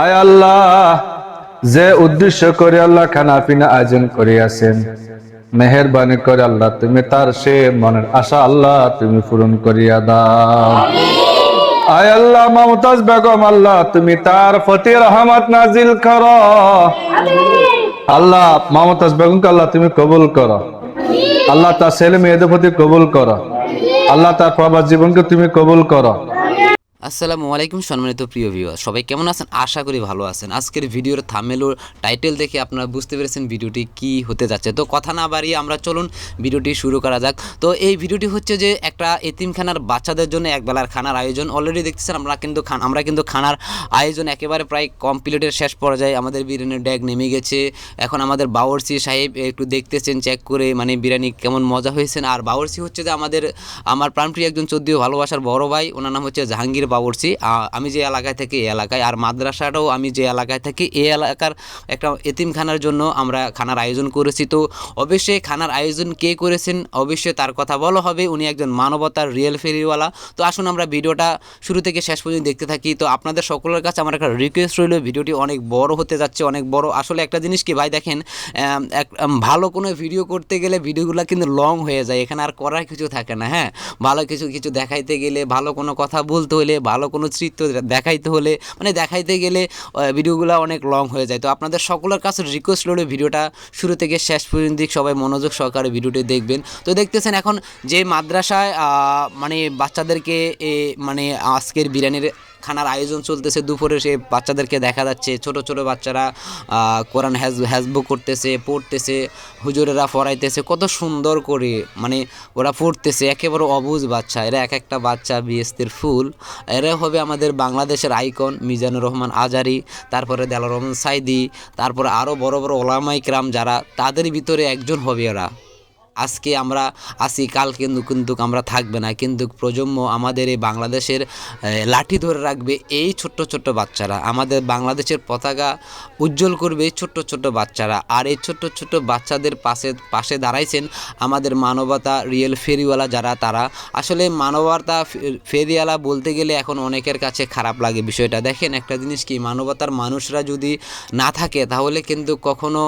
আয় আল্লাহ, যে উদ্দেশ্য করে আল্লাহ খানা পিনা আয়োজন করিয়াছেন, মেহরবানি করে আল্লাহ তুমি তার সে মনের আশা আল্লাহ তুমি পূরণ করিয়া দাও। আয় আল্লাহ মমতাজ বেগম, আল্লাহ তুমি তার প্রতি রহমত নাজিল করো। আল্লাহ মমতাজ বেগমকে আল্লাহ তুমি কবুল করো। আল্লাহ তার ছেলে মেয়েদের প্রতি কবুল করো। আল্লাহ তার প্রবাস জীবনকে তুমি কবুল করো। আসসালামু আলাইকুম সম্মানিত প্রিয় ভিউয়ার সবাই কেমন আছেন? আশা করি ভালো আছেন। আজকের ভিডিওর থামেলো টাইটেল দেখে আপনারা বুঝতে পেরেছেন ভিডিওটি কি হতে যাচ্ছে। তো কথা না বাড়িয়ে আমরা চলুন ভিডিওটি শুরু করা যাক। তো এই ভিডিওটি হচ্ছে যে একটা এতিমখানার বাচ্চাদের জন্য একবেলার খানার আয়োজন। অলরেডি দেখতেছেন আমরা কিন্তু খান আমরা কিন্তু খানার আয়োজন একেবারে প্রায় কমপ্লিটের শেষ পর্যায়ে আমাদের বিরিয়ানির ড্যাগ নেমে গেছে। এখন আমাদের বাবরসি সাহেব একটু দেখতেছেন চেক করে মানে বিরিয়ানি কেমন মজা হয়েছেন আর বাবরসি হচ্ছে যে আমাদের আমার প্রাণপ্রিয় একজন চোদ্দীয় ভালোবাসার বড় ভাই, ওনার নাম হচ্ছে জাহাঙ্গীর বাবরসি আ- আমি যে এলাকায় থাকি এই এলাকায়, আর মাদ্রাসাটাও আমি যে এলাকায় থাকি এই এলাকার একটা এতিমখানার জন্য আমরা খানার আয়োজন করেছি। তো অবশ্যই খানার আয়োজন কে করেছেন? অবশ্যই তার কথা বলা হবে। উনি একজন মানবতার রিয়েল ফেরিওয়ালা তো আসুন আমরা ভিডিওটা শুরু থেকে শেষ পর্যন্ত দেখতে থাকি। তো আপনাদের সকলের কাছে আমার একটা রিকোয়েস্ট রইল, ভিডিওটি অনেক বড় হতে যাচ্ছে, অনেক বড়। আসলে একটা জিনিস কি ভাই দেখেন এক ভালো কোনো ভিডিও করতে গেলে ভিডিওগুলো কিন্তু লং হয়ে যায়। এখানে আর করার কিছু থাকে না হ্যাঁ? ভালো কিছু কিছু দেখাইতে গেলে, ভালো কোনো কথা বলতে হলে ভালো কোনো চিত্র দেখাইতে হলে মানে দেখাইতে গেলে ভিডিওগুলো অনেক লং হয়ে যায়। তো আপনাদের সকলের কাছে রিকোয়েস্ট রইল ভিডিওটা শুরু থেকে শেষ পর্যন্ত সবাই মনোযোগ সহকারে ভিডিওটি দেখবেন। তো দেখতেছেন এখন যে মাদ্রাসায় মানে বাচ্চাদেরকে মানে আজকের বিরিয়ানির খানার আয়োজন চলতেছে, দুপুরে সে বাচ্চাদেরকে দেখা যাচ্ছে, ছোট ছোট বাচ্চারা কোরআন হ্যাজ হ্যাজবুক করতেছে, পড়তেছে, হুজুরেরা পড়াইতেছে, কত সুন্দর করে মানে ওরা পড়তেছে, একেবারে অবুজ বাচ্চা, এরা এক একটা বাচ্চা বিএসতির ফুল, এরা হবে আমাদের বাংলাদেশের আইকন, মিজানুর রহমান আজারি, তারপরে দেলার রহমান সাইদি, তারপরে আরও বড় বড় ওলামাইকরাম যারা, তাদের ভিতরে একজন হবে ওরা আজকে আমরা আসি কাল কিন্তু কিন্তু আমরা থাকবে না। কিন্তু প্রজন্ম আমাদের এই বাংলাদেশের লাঠি ধরে রাখবে এই ছোট্ট ছোট্ট বাচ্চারা। আমাদের বাংলাদেশের পতাকা উজ্জ্বল করবে এই ছোট্ট ছোট্ট বাচ্চারা। আর এই ছোট্ট ছোট্ট বাচ্চাদের পাশে পাশে দাঁড়াইছেন আমাদের মানবতা রিয়েল ফেরিওয়ালা যারা, তারা। আসলে মানবতা ফেরিওয়ালা বলতে গেলে এখন অনেকের কাছে খারাপ লাগে বিষয়টা। দেখেন একটা জিনিস কি, মানবতার মানুষরা যদি না থাকে তাহলে কিন্তু কখনো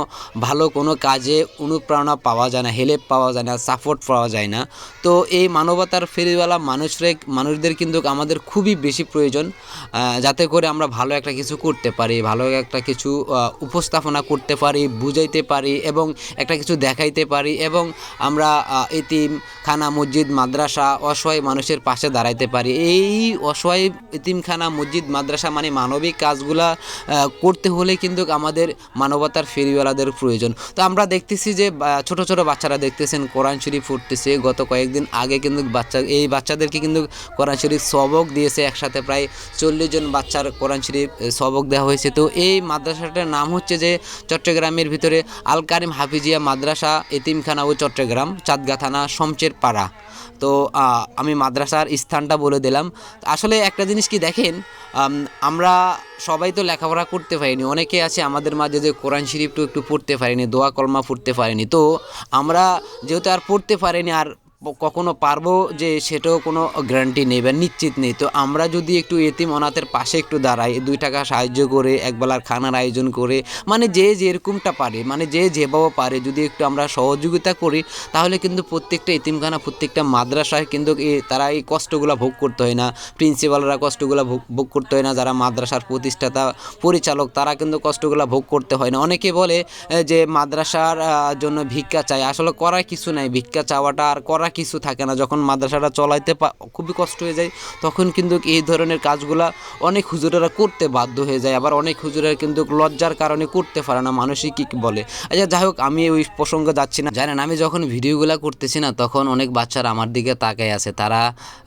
ভালো কোনো কাজে অনুপ্রেরণা পাওয়া যায় না। হেল্প পাওয়া যায় না সাপোর্ট পাওয়া যায় না। তো এই মানবতার ফেরিওয়ালা মানুষরা, মানুষদের কিন্তু আমাদের খুবই বেশি প্রয়োজন যাতে করে আমরা ভালো একটা কিছু করতে পারি, ভালো একটা কিছু উপস্থাপনা করতে পারি, বুঝাইতে পারি এবং একটা কিছু দেখাইতে পারি এবং আমরা এতিম, খানা, মসজিদ, মাদ্রাসা, অসহায় মানুষের পাশে দাঁড়াইতে পারি। এই অসহায় এতিমখানা মসজিদ, মাদ্রাসা মানে মানবিক কাজগুলা করতে হলে কিন্তু আমাদের মানবতার ফেরিওয়ালাদের প্রয়োজন। তো আমরা দেখতেছি যে ছোট ছোট বাচ্চারা দেখতেছেন কোরআন শরীফ পড়তেছে। গত কয়েকদিন আগে কিন্তু বাচ্চা, এই বাচ্চাদেরকে কিন্তু কোরআন শরীফ সবক দিয়েছে। একসাথে প্রায় চল্লিশ জন বাচ্চার কোরআন শরীফ সবক দেওয়া হয়েছে। তো এই মাদ্রাসাটার নাম হচ্ছে যে চট্টগ্রামের ভিতরে আল কারিম হাফিজিয়া মাদ্রাসা, এতিমখানা ও চট্টগ্রাম, চাঁদগা থানা সমচের পাড়া তো আমি মাদ্রাসার স্থানটা বলে দিলাম। আসলে একটা জিনিস কি দেখেন আমরা সবাই তো লেখাপড়া করতে পারিনি। অনেকে আছে আমাদের মাঝে যে কোরআন শরীফটু একটু পড়তে পারিনি, দোয়া কলমা পড়তে পারিনি। তো আমরা যেহেতু আর পড়তে পারিনি, আর কখনো পারব যে সেটাও কোনো গ্যারান্টি নেই বা নিশ্চিত নেই। তো আমরা যদি একটু এতিম অনাথের পাশে একটু দাঁড়াই, দুই টাকা সাহায্য করে, একবেলার খানার আয়োজন করে মানে যে যেরকমটা পারে মানে যে যেভাবে পারে, যদি একটু আমরা সহযোগিতা করি, তাহলে কিন্তু প্রত্যেকটা এতিমখানা, প্রত্যেকটা মাদ্রাসায় কিন্তু তারা এই কষ্টগুলো ভোগ করতে হয় না। প্রিন্সিপালরা কষ্টগুলো ভোগ ভোগ করতে হয় না, যারা মাদ্রাসার প্রতিষ্ঠাতা, পরিচালক, তারা কিন্তু কষ্টগুলো ভোগ করতে হয় না। অনেকে বলে যে মাদ্রাসার জন্য ভিক্ষা চাই আসলে করার কিছু নাই, ভিক্ষা চাওয়াটা আর করা কিছু থাকে না। যখন মাদ্রাসাটা চলাইতে খুবই কষ্ট হয়ে যায়, তখন কিন্তু এই ধরনের কাজগুলা অনেক হুজুরেরা করতে বাধ্য হয়ে যায়। আবার অনেক হুজুরেরা কিন্তু লজ্জার কারণে করতে পারে না মানুষই কি বলে। আচ্ছা যাই হোক, আমি ওই প্রসঙ্গে যাচ্ছি না। জানেন, আমি যখন ভিডিওগুলো করতেছি না, তখন অনেক বাচ্চারা আমার দিকে তাকায় আছে। তারা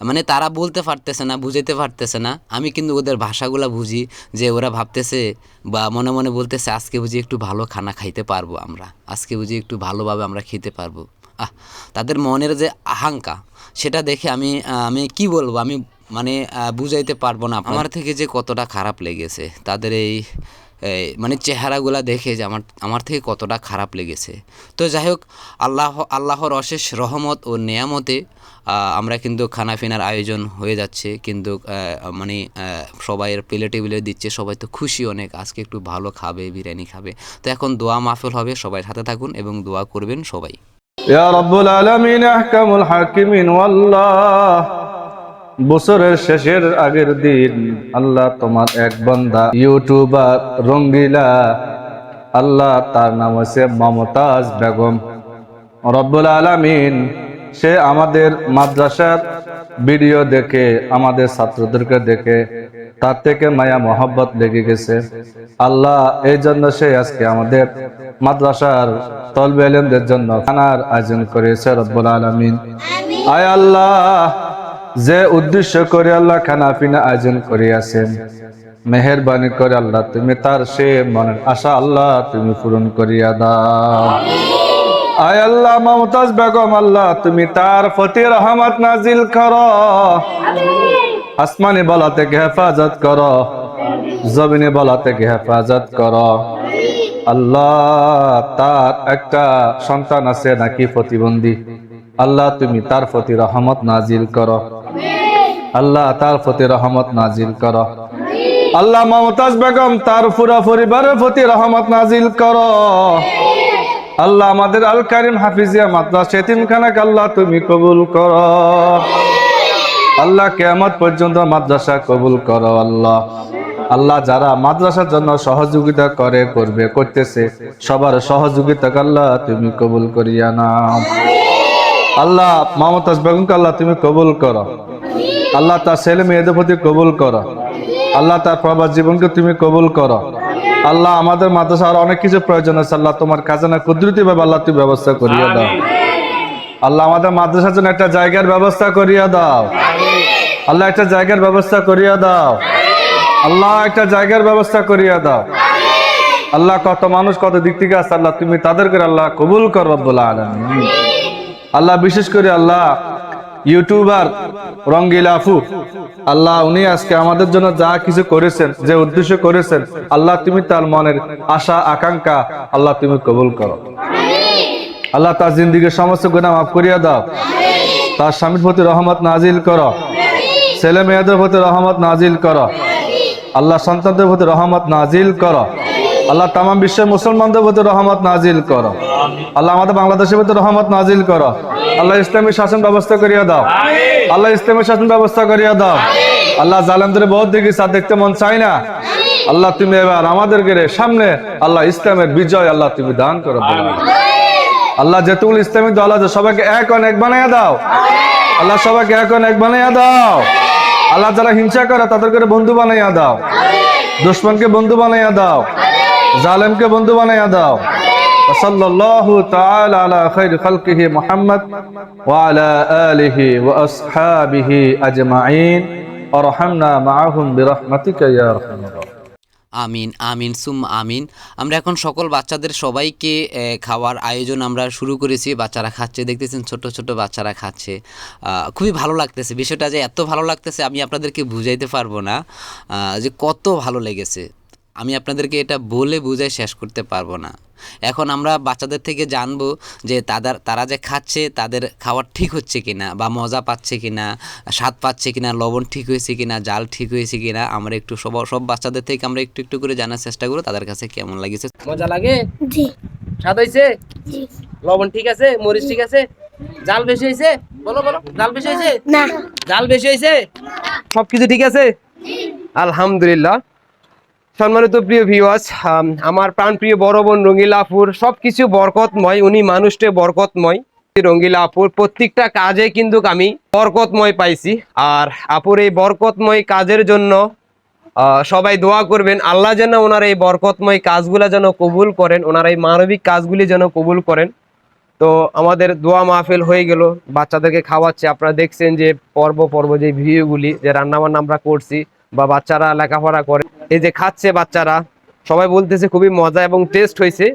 মানে তারা বলতে পারতেছে না, বুঝাইতে পারতেছে না। আমি কিন্তু ওদের ভাষাগুলো বুঝি যে ওরা ভাবতেছে বা মনে মনে বলতেছে, আজকে বুঝি একটু ভালো খানা খাইতে পারব আমরা। আজকে বুঝি একটু ভালোভাবে আমরা খেতে পারব। আহ, তাদের মনের যে আহাঙ্কা সেটা দেখে আমি আমি কি বলব? আমি মানে বুঝাইতে পারব না। আমার থেকে যে কতটা খারাপ লেগেছে, তাদের এই মানে চেহারাগুলো দেখে যে আমার আমার থেকে কতটা খারাপ লেগেছে। তো যাই হোক, আল্লাহ, আল্লাহর অশেষ রহমত ও নেয়ামতে আমরা কিন্তু খানা পিনার আয়োজন হয়ে যাচ্ছে। কিন্তু মানে সবাইয়ের প্লেটে টেবিলে দিচ্ছে, সবাই তো খুশি অনেক। আজকে একটু ভালো খাবে, বিরিয়ানি খাবে। তো এখন দোয়া মাহফিল হবে, সবাই সাথে থাকুন এবং দোয়া করবেন সবাই। বছরের শেষের আগের দিন আল্লাহ তোমার এক বান্দা, ইউটিউবার, রঙ্গিলা। আল্লাহ তার নাম হচ্ছে মমতাজ বেগম। রব্বুল আলামিন, সে আমাদের মাদ্রাসার ভিডিও দেখে, আমাদের ছাত্রদেরকে দেখে তার থেকে মায়া মহব্বত লেগে গেছে। আল্লাহ এই জন্য সে আজকে আমাদের মাদ্রাসার তলবে জন্য খানার আয়োজন করেছে রব্বুল আলামিন। আয় আল্লাহ যে উদ্দেশ্য করে আল্লাহ খানা পিনা আয়োজন করিয়াছেন মেহরবানি করে আল্লাহ তুমি তার সে মনের আশা আল্লাহ তুমি পূরণ করিয়া দাও। আয় আল্লাহ মমতাজ বেগম আল্লাহ তুমি তার প্রতি রহমত নাজিল করো। আসমানি বলা থেকে হেফাজত করো, জমিনে বলা থেকে হেফাজত করো। আল্লাহ তার একটা সন্তান আছে নাকি প্রতিবন্ধী? আল্লাহ তুমি তার প্রতি রহমত নাজিল করো। আল্লাহ তার প্রতি রহমত নাজিল করো। আল্লাহ মমতাজ বেগম তার পুরা পরিবারের প্রতি রহমত নাজিল করো। আল্লাহ আমাদের আল কারিম হাফিজিয়া মাদ্রাসা এতিমখানাকে আল্লাহ তুমি কবুল করো। আল্লাহ কেয়ামত পর্যন্ত মাদ্রাসা কবুল করো আল্লাহ। আল্লাহ যারা মাদ্রাসার জন্য সহযোগিতা করে করবে করতেছে সবার সহযোগিতা আল্লাহ তুমি কবুল করিয়া নাও। আল্লাহ মমতাজ বেগমকে আল্লাহ তুমি কবুল করো। আল্লাহ তার ছেলে মেয়েদের প্রতি কবুল করো। আল্লাহ তার প্রবাস জীবনকে তুমি কবুল করো। আল্লাহ আমাদের মাদ্রাসা আর অনেক কিছু প্রয়োজন আছে। আল্লাহ তোমার খাজানা কুদরতি ভাবে আল্লাহ তুমি ব্যবস্থা করিয়া দাও। আল্লাহ আমাদের মাদ্রাসার জন্য একটা জায়গার ব্যবস্থা করিয়া দাও। আল্লাহ একটা জায়গার ব্যবস্থা করিয়া দাও। আল্লাহ একটা জায়গার ব্যবস্থা করিয়া দাও। আল্লাহ কত মানুষ কত দিক থেকে আছে, আল্লাহ তুমি তাদেরকে আল্লাহ কবুল কর রব্বুল আল্লাহ বিশেষ করে আল্লাহ ইউটিউবার রঙ্গিলা আফু, আল্লাহ উনি আজকে আমাদের জন্য যা কিছু করেছেন, যে উদ্দেশ্য করেছেন, আল্লাহ তুমি তার মনের আশা, আকাঙ্ক্ষা আল্লাহ তুমি কবুল করো। আল্লাহ তার জিন্দিগির সমস্ত গুণা মাফ করিয়া দাও। তার স্বামীর প্রতি রহমত নাজিল করো। ছেলে মেয়েদের প্রতি রহমত নাজিল করো। আল্লাহ সন্তানদের প্রতি রহমত নাজিল করো। আল্লাহ তাম বিশ্বের মুসলমানদের প্রতি রহমত নাজিল করো। আল্লাহ আমাদের বাংলাদেশের প্রতি রহমত নাজিল করো। আল্লাহ ইসলামী শাসন ব্যবস্থা করিয়া দাও। আল্লাহ ইসলামী শাসন ব্যবস্থা করিয়া দাও। আল্লাহ জালেমদের বহুত দেখি তা দেখতে মন চাই না। আল্লাহ তুমি এবার আমাদেরকে সামনে আল্লাহ ইসলামের বিজয় আল্লাহ তুমি দান করো আল্লাহ যেতুল ইসলামী দল আছে, সবাইকে এক অনেক বানাইয়া দাও। আল্লাহ সবাইকে এক অনেক বানাইয়া দাও। আল্লাহ যারা হিংসা করে তাদেরকে বন্ধু বানাইয়া দাও দুশ্মনকে বন্ধু বানাইয়া দাও জালেমকে বন্ধু বানাইয়া দাও وصلى الله تعالى على خير خلقه محمد وعلى آله وأصحابه أجمعين ورحمنا معهم برحمتك يا أرحم الراحمين আমিন আমিন সুম আমিন। আমরা এখন সকল বাচ্চাদের সবাইকে খাওয়ার আয়োজন আমরা শুরু করেছি। বাচ্চারা খাচ্ছে, দেখতেছেন ছোট ছোট বাচ্চারা খাচ্ছে। খুবই ভালো লাগতেছে। বিষয়টা যে এত ভালো লাগতেছে আমি আপনাদেরকে বুঝাইতে পারব না যে কত ভালো লেগেছে। আমি আপনাদেরকে এটা বলে বুঝে শেষ করতে পারব না। এখন আমরা বাচ্চাদের থেকে জানব যে তাদের তারা যে খাচ্ছে তাদের খাওয়ার ঠিক হচ্ছে কিনা বা মজা পাচ্ছে কিনা স্বাদ পাচ্ছে কিনা লবণ ঠিক হয়েছে কিনা জাল ঠিক হয়েছে কিনা আমরা একটু সব সব বাচ্চাদের থেকে আমরা একটু একটু করে জানার চেষ্টা করব তাদের কাছে কেমন লাগছে। মজা লাগে? জি। স্বাদ হয়েছে? জি। লবণ ঠিক আছে? মরিচ ঠিক আছে? জাল বেশি হয়েছে? বলো বলো জাল বেশি হয়েছে? না। জাল বেশি হয়েছে? সবকিছু ঠিক আছে? আলহামদুলিল্লাহ। সম্মানিত প্রিয় ভিউয়ার্স আমার প্রাণপ্রিয় বড় বোন রঙ্গিলা আপুর সবকিছু বরকতময়, উনি মানুষটে বরকতময়। রঙ্গিলা আপুর প্রত্যেকটা কাজে কিন্তু আমি বরকতময় পাইছি। আর আপুর এই বরকতময় কাজের জন্য সবাই দোয়া করবেন, আল্লাহ যেন ওনার এই বরকতময় কাজগুলো যেন কবুল করেন, ওনার এই মানবিক কাজগুলি যেন কবুল করেন। তো আমাদের দোয়া মাহফিল হয়ে গেল, বাচ্চাদেরকে খাওয়াচ্ছে। আপনারা দেখছেন যে পর্ব পর্ব যে ভিডিওগুলি যে রান্নাবান্না আমরা করছি, বা বাচ্চারা লেখাপড়া করে। এই যে খাচ্ছে বাচ্চারা, সবাই বলতেছে খুবই মজা এবং টেস্ট হয়েছে।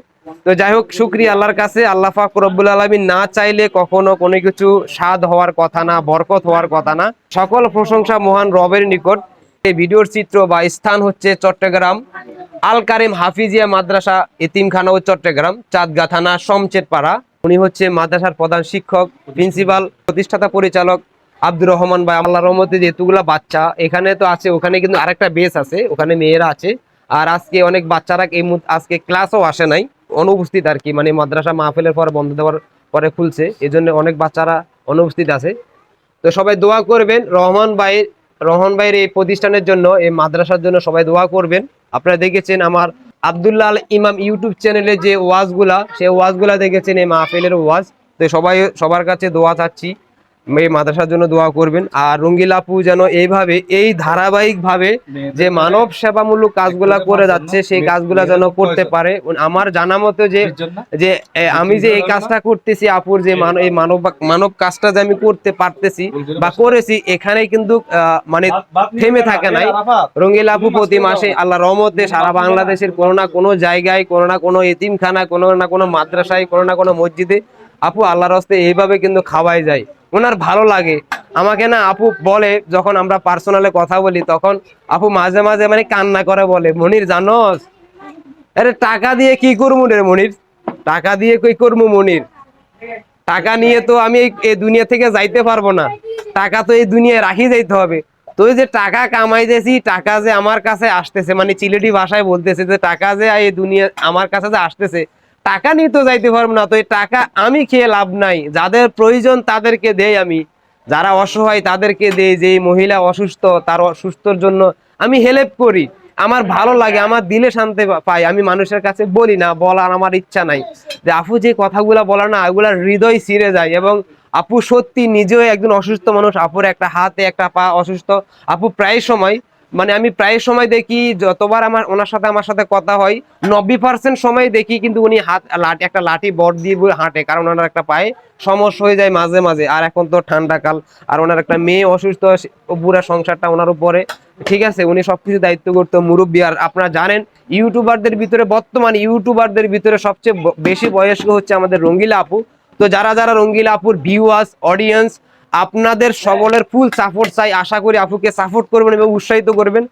তো যাই হোক, শুক্রিয়া আল্লাহর কাছে, আল্লাহ পাক রব্বুল আলমিন না চাইলে কখনো কোনো কিছু স্বাদ হওয়ার কথা না, বরকত হওয়ার কথা না। সকল প্রশংসা মহান রবের নিকট। এই ভিডিওর চিত্র বা স্থান হচ্ছে চট্টগ্রাম আল কারিম হাফিজিয়া মাদ্রাসা এতিমখানা ও চট্টগ্রাম, চাঁদগা থানা সমচেট পাড়া উনি হচ্ছে মাদ্রাসার প্রধান শিক্ষক, প্রিন্সিপাল, প্রতিষ্ঠাতা পরিচালক আব্দুর রহমান ভাই আল্লাহ রহমতে যেহেতুগুলা বাচ্চা, এখানে তো আছে, ওখানে কিন্তু আরেকটা বেস আছে, ওখানে মেয়েরা আছে। আর আজকে অনেক বাচ্চারা এই আজকে ক্লাসও আসে নাই, অনুপস্থিত আর কি মানে মাদ্রাসা মাহফিলের পর বন্ধ দেওয়ার পরে খুলছে এই জন্য অনেক বাচ্চারা অনুপস্থিত আছে। তো সবাই দোয়া করবেন, রহমান ভাই, রহমান ভাইয়ের এই প্রতিষ্ঠানের জন্য, এই মাদ্রাসার জন্য সবাই দোয়া করবেন। আপনারা দেখেছেন আমার আবদুল্লাহ আল ইমাম ইউটিউব চ্যানেলে যে ওয়াজগুলা, সেই ওয়াজগুলা দেখেছেন এই মাহফিলের ওয়াজ। তো সবাই, সবার কাছে দোয়া চাচ্ছি। এই মাদ্রাসার জন্য দোয়া করবেন। আর রঙ্গিল আপু যেন এইভাবে এই ধারাবাহিক ভাবে যে মানব সেবামূলক কাজগুলা করে যাচ্ছে সেই কাজগুলা যেন করতে পারে। আমার জানা মতো যে যে আমি যে এই কাজটা করতেছি আপুর যে মানব এই মানব মানব কাজটা যে আমি করতে পারতেছি বা করেছি এখানে কিন্তু আহ, মানে থেমে থাকে নাই। রঙ্গিল আপু প্রতি মাসে আল্লাহ রহমতে সারা বাংলাদেশের কোনো না কোনো জায়গায় কোনো না কোনো এতিমখানা কোনো না কোনো মাদ্রাসায় কোনো না কোনো মসজিদে আপু আল্লাহর হস্তে এইভাবে কিন্তু খাওয়াই যায়। ওনার ভালো লাগে। আমাকে না আপু বলে, যখন আমরা পার্সোনালে কথা বলি, তখন আপু মাঝে মাঝে মানে কান্না করে বলে, মনির, জানোস? আরে টাকা দিয়ে কি করব রে মনির? টাকা দিয়ে কই করব মনির? টাকা নিয়ে তো আমি এই- দুনিয়া থেকে যাইতে পারব না। টাকা তো এই দুনিয়ায় রাখি যাইতে হবে। তো যে টাকা কামাইতেছি, টাকা যে আমার কাছে আসতেছে মানে চিলেটি ভাষায় বলতেছে যে, টাকা যে এই দুনিয়া, আমার কাছে যে আসতেছে টাকা নিয়ে তো যাইতে পারব না, তো এই টাকা আমি খেয়ে লাভ নাই। যাদের প্রয়োজন তাদেরকে দেই আমি। যারা অসহায় তাদেরকে দেই যে মহিলা অসুস্থ তার অসুস্থর জন্য আমি হেল্প করি। আমার ভালো লাগে, আমার দিলে শান্তি পাই। আমি মানুষের কাছে বলি না, বলার আমার ইচ্ছা নাই। যে আপু যে কথাগুলা বলা না ওগুলা হৃদয় ছিঁড়ে যায় এবং আপু সত্যি নিজেও একজন অসুস্থ মানুষ, আপুর একটা হাতে একটা পা অসুস্থ। আপু প্রায় সময় মানে আমি প্রায় সময় দেখি, যতবার আমার ওনার সাথে আমার সাথে কথা হয়, নব্বই পার্সেন্ট সময় দেখি কিন্তু উনি হাত, লাঠি, একটা লাঠি বট দিয়ে হাঁটে, কারণ ওনার একটা পায়ে সমস্যা হয়ে যায় মাঝে মাঝে, আর এখন তো ঠান্ডা কাল, আর ওনার একটা মেয়ে অসুস্থ পুরা সংসারটা ওনার উপরে, ঠিক আছে? উনি সবকিছু দায়িত্ব করতো, মুরব্বী, আর আপনারা জানেন, ইউটিউবারদের ভিতরে, বর্তমান ইউটিউবারদের ভিতরে সবচেয়ে বেশি বয়স্ক হচ্ছে আমাদের রঙ্গিলা আপু। তো যারা যারা রঙ্গিলা আপুর ভিউয়ার্স অডিয়েন্স আপনাদের সকলের ফুল সাপোর্ট চাই। আশা করি আপুকে সাপোর্ট করবেন এবং উৎসাহিত করবেন।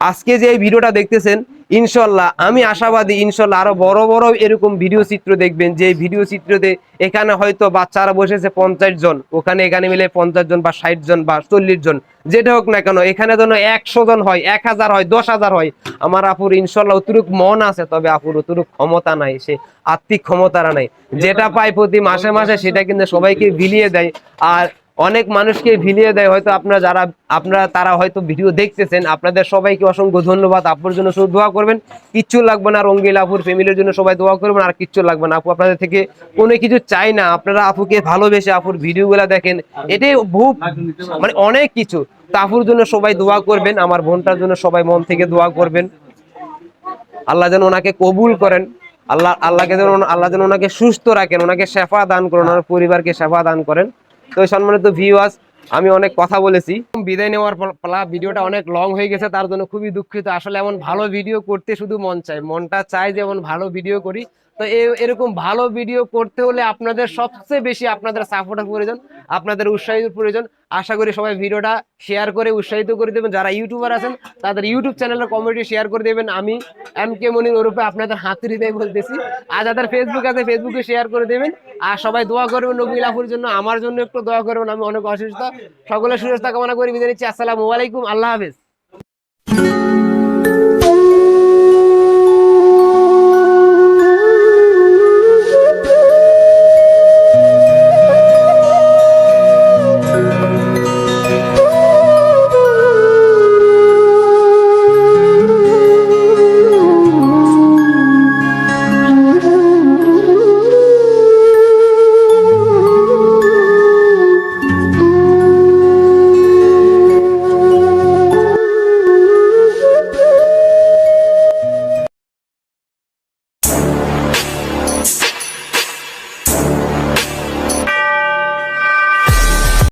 আজকে যে এই ভিডিওটা দেখতেছেন ইনশাল্লাহ আমি আশাবাদী ইনশাল্লাহ আরও বড় বড় এরকম ভিডিও চিত্র দেখবেন। যে ভিডিও চিত্রতে এখানে হয়তো বাচ্চারা বসেছে পঞ্চাশ জন, ওখানে এখানে মিলে পঞ্চাশ জন বা ষাট জন বা চল্লিশ জন, যেটা হোক না কেন, এখানে যেন একশো জন হয়, এক হাজার হয়, দশ হাজার হয়, আমার আপুর ইনশাল্লাহ অতিরিক্ত মন আছে, তবে আপুর অতিরিক্ত ক্ষমতা নাই, সে আর্থিক ক্ষমতারা নাই। যেটা পায় প্রতি মাসে মাসে, সেটা কিন্তু সবাইকে বিলিয়ে দেয়। আর অনেক মানুষকে ভিলিয়ে দেয়, হয়তো আপনারা যারা, আপনারা, তারা হয়তো ভিডিও দেখতেছেন, আপনাদের সবাইকে অসংখ্য ধন্যবাদ। আপুর জন্য শুধু দোয়া করবেন, কিচ্ছু লাগবে না রঙ্গিল আপুর ফ্যামিলির জন্য সবাই দোয়া করবেন, আর কিচ্ছু লাগবে না আপু। আপনাদের থেকে কোনো কিছু চাই না, আপনারা আপুকে ভালোবেসে আপুর ভিডিওগুলো দেখেন, এটাই বহু মানে অনেক কিছু। তো আপুর জন্য সবাই দোয়া করবেন, আমার বোনটার জন্য সবাই মন থেকে দোয়া করবেন। আল্লাহ যেন ওনাকে কবুল করেন, আল্লাহ, আল্লাহকে যেন আল্লাহ যেন ওনাকে সুস্থ রাখেন, ওনাকে শেফা দান করেন, ওনার পরিবারকে শেফা দান করেন। তো সম্মানিত ভিউয়ার্স আমি অনেক কথা বলেছি। বিদায় নেওয়ার পর- পালা ভিডিওটা অনেক লং হয়ে গেছে, তার জন্য খুবই দুঃখিত। আসলে এমন ভালো ভিডিও করতে শুধু মন চায়। মনটা চায় যে এমন ভালো ভিডিও করি। তো এরকম ভালো ভিডিও করতে হলে আপনাদের সবচেয়ে বেশি আপনাদের সাপোর্টের প্রয়োজন, আপনাদের উৎসাহিত প্রয়োজন। আশা করি সবাই ভিডিওটা শেয়ার করে উৎসাহিত করে দেবেন। যারা ইউটিউবার আছেন, তাদের ইউটিউব চ্যানেলের কমেন্টে শেয়ার করে দেবেন। আমি এম কে মনির ওরূপে আপনাদের হাতুড়ি দিয়ে বলতেছি। আর যাদের ফেসবুক আছে ফেসবুকে শেয়ার করে দেবেন। আর সবাই দোয়া করবেন নবীল আফুর জন্য, আমার জন্য একটু দোয়া করবেন। আমি অনেক অসুস্থ। সকলের সুস্থতা কামনা করি। বিদায় নিচ্ছি। আসসালামু আলাইকুম। আল্লাহ হাফেজ।